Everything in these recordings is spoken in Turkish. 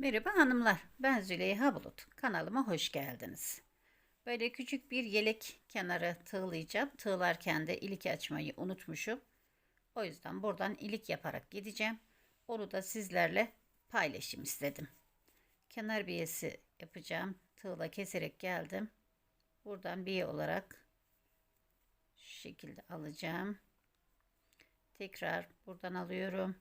Merhaba hanımlar, ben Züleyha Bulut. Kanalıma hoş geldiniz. Böyle küçük bir yelek kenarı tığlayacağım. Tığlarken de ilik açmayı unutmuşum. O yüzden buradan ilik yaparak gideceğim. Onu da sizlerle paylaşayım istedim. Kenar biyesi yapacağım. Tığla keserek geldim. Buradan biye olarak şu şekilde alacağım. Tekrar buradan alıyorum.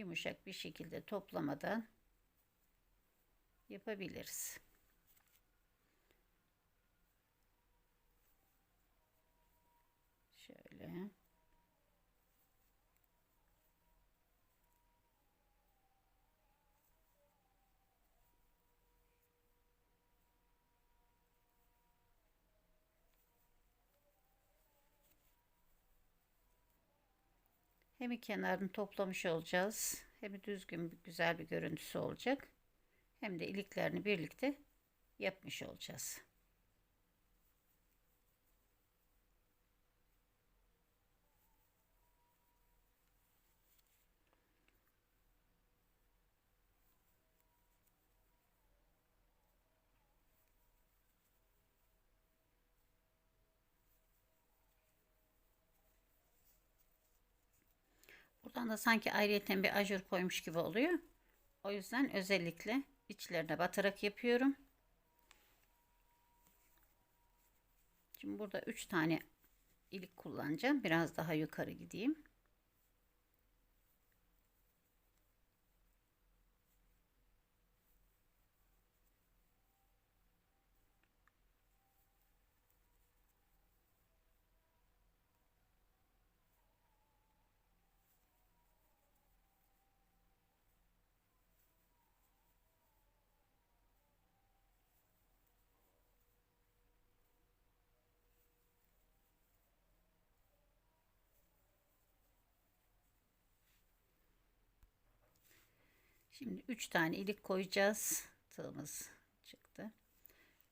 Yumuşak bir şekilde toplamadan yapabiliriz. Hem kenarını toplamış olacağız. Hem düzgün güzel bir görüntüsü olacak. Hem de iliklerini birlikte yapmış olacağız. Buradan da sanki ayrıyeten bir ajur koymuş gibi oluyor. O yüzden özellikle içlerine batarak yapıyorum. Şimdi burada 3 tane ilik kullanacağım. Biraz daha yukarı gideyim. Şimdi 3 tane ilik koyacağız. Tığımız çıktı.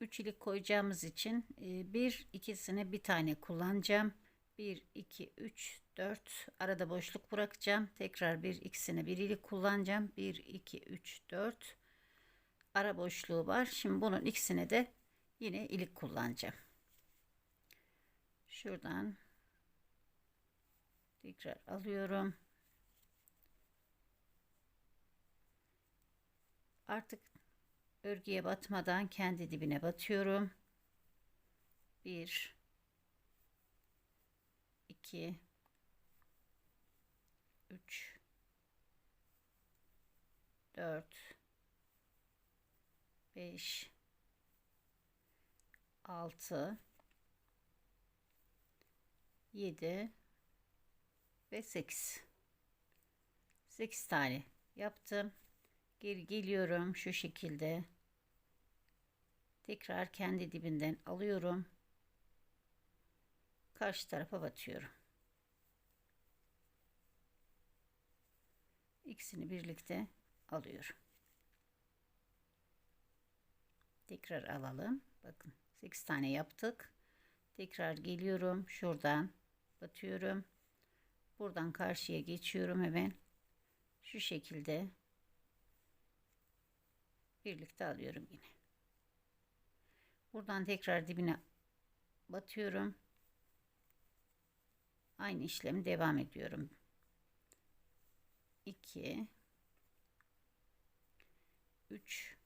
3 ilik koyacağımız için e, bir ikisine bir tane kullanacağım. 1 2 3 4 arada boşluk bırakacağım. Tekrar bir ikisine bir ilik kullanacağım. 1 2 3 4 ara boşluğu var. Şimdi bunun ikisine de yine ilik kullanacağım. Şuradan tekrar alıyorum. Artık örgüye batmadan kendi dibine batıyorum. 1 2 3 4 5 6 7 ve 8 8 tane yaptım. Geri geliyorum şu şekilde. Tekrar kendi dibinden alıyorum. Karşı tarafa batıyorum. İkisini birlikte alıyorum. Tekrar alalım. Bakın 8 tane yaptık. Tekrar geliyorum. Şuradan batıyorum. Buradan karşıya geçiyorum hemen. Şu şekilde birlikte alıyorum yine. Buradan tekrar dibine batıyorum. Aynı işlemi devam ediyorum. 2 3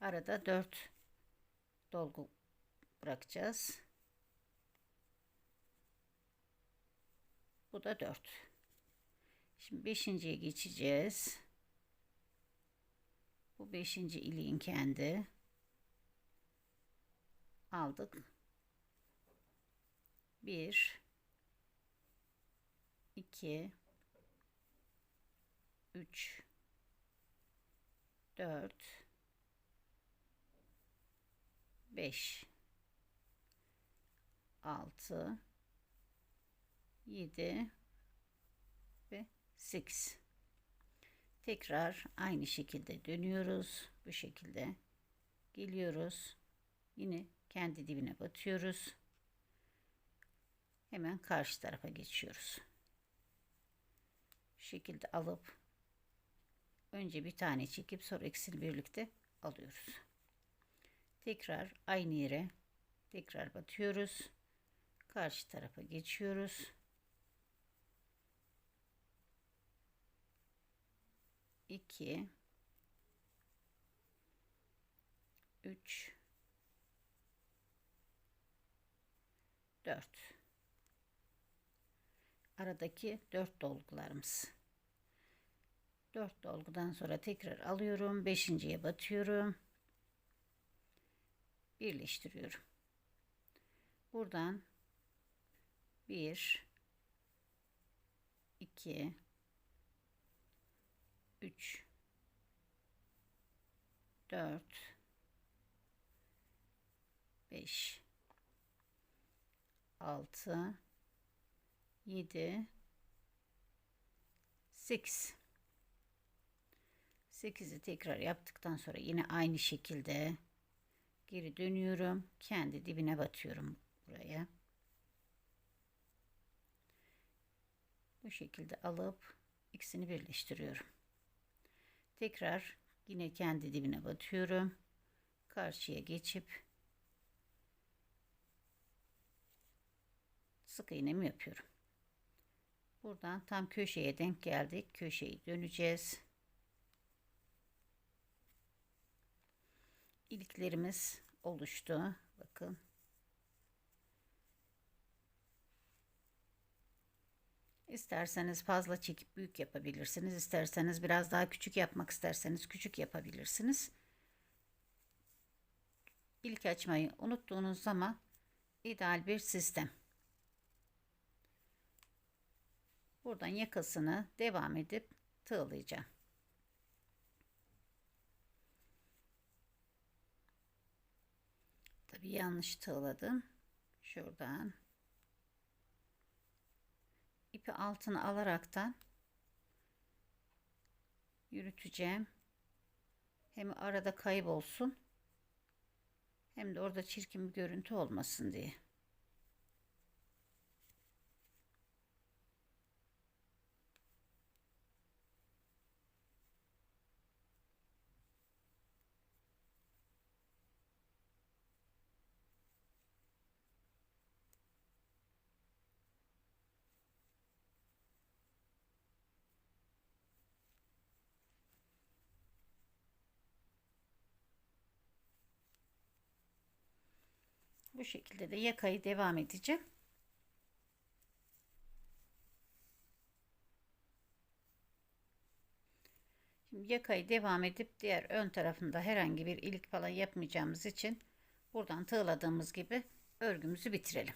arada 4 dolgu bırakacağız. Bu da 4. Şimdi beşinciye geçeceğiz. Bu beşinci iliğin kendi. Aldık. Bir, iki, üç, dört, beş, altı, yedi ve sekiz. Tekrar aynı şekilde dönüyoruz. Bu şekilde geliyoruz. Yine kendi dibine batıyoruz. Hemen karşı tarafa geçiyoruz. Şu şekilde alıp önce bir tane çekip sonra ikisini birlikte alıyoruz. Tekrar aynı yere tekrar batıyoruz. Karşı tarafa geçiyoruz. 2 3 4 aradaki 4 dolgularımız. 4 dolgudan sonra tekrar alıyorum. 5.ye batıyorum. Birleştiriyorum. Buradan 1 2 3 4 5 6 7 8 8'i tekrar yaptıktan sonra yine aynı şekilde geri dönüyorum. Kendi dibine batıyorum buraya. Bu şekilde alıp ikisini birleştiriyorum. Tekrar yine kendi dibine batıyorum. Karşıya geçip sık iğnemi yapıyorum. Buradan tam köşeye denk geldik. Köşeyi döneceğiz. İliklerimiz oluştu. Bakın. İsterseniz fazla çekip büyük yapabilirsiniz. İsterseniz biraz daha küçük yapmak isterseniz küçük yapabilirsiniz. İlk açmayı unuttuğunuz zaman ideal bir sistem. Buradan yakasını devam edip tığlayacağım. Tabi yanlış tığladım. Şuradan ipi altına alaraktan yürüteceğim. Hem arada kaybolsun hem de orada çirkin bir görüntü olmasın diye. Bu şekilde de yakayı devam edeceğim. Şimdi yakayı devam edip diğer ön tarafında herhangi bir ilik falan yapmayacağımız için buradan tığladığımız gibi örgümüzü bitirelim.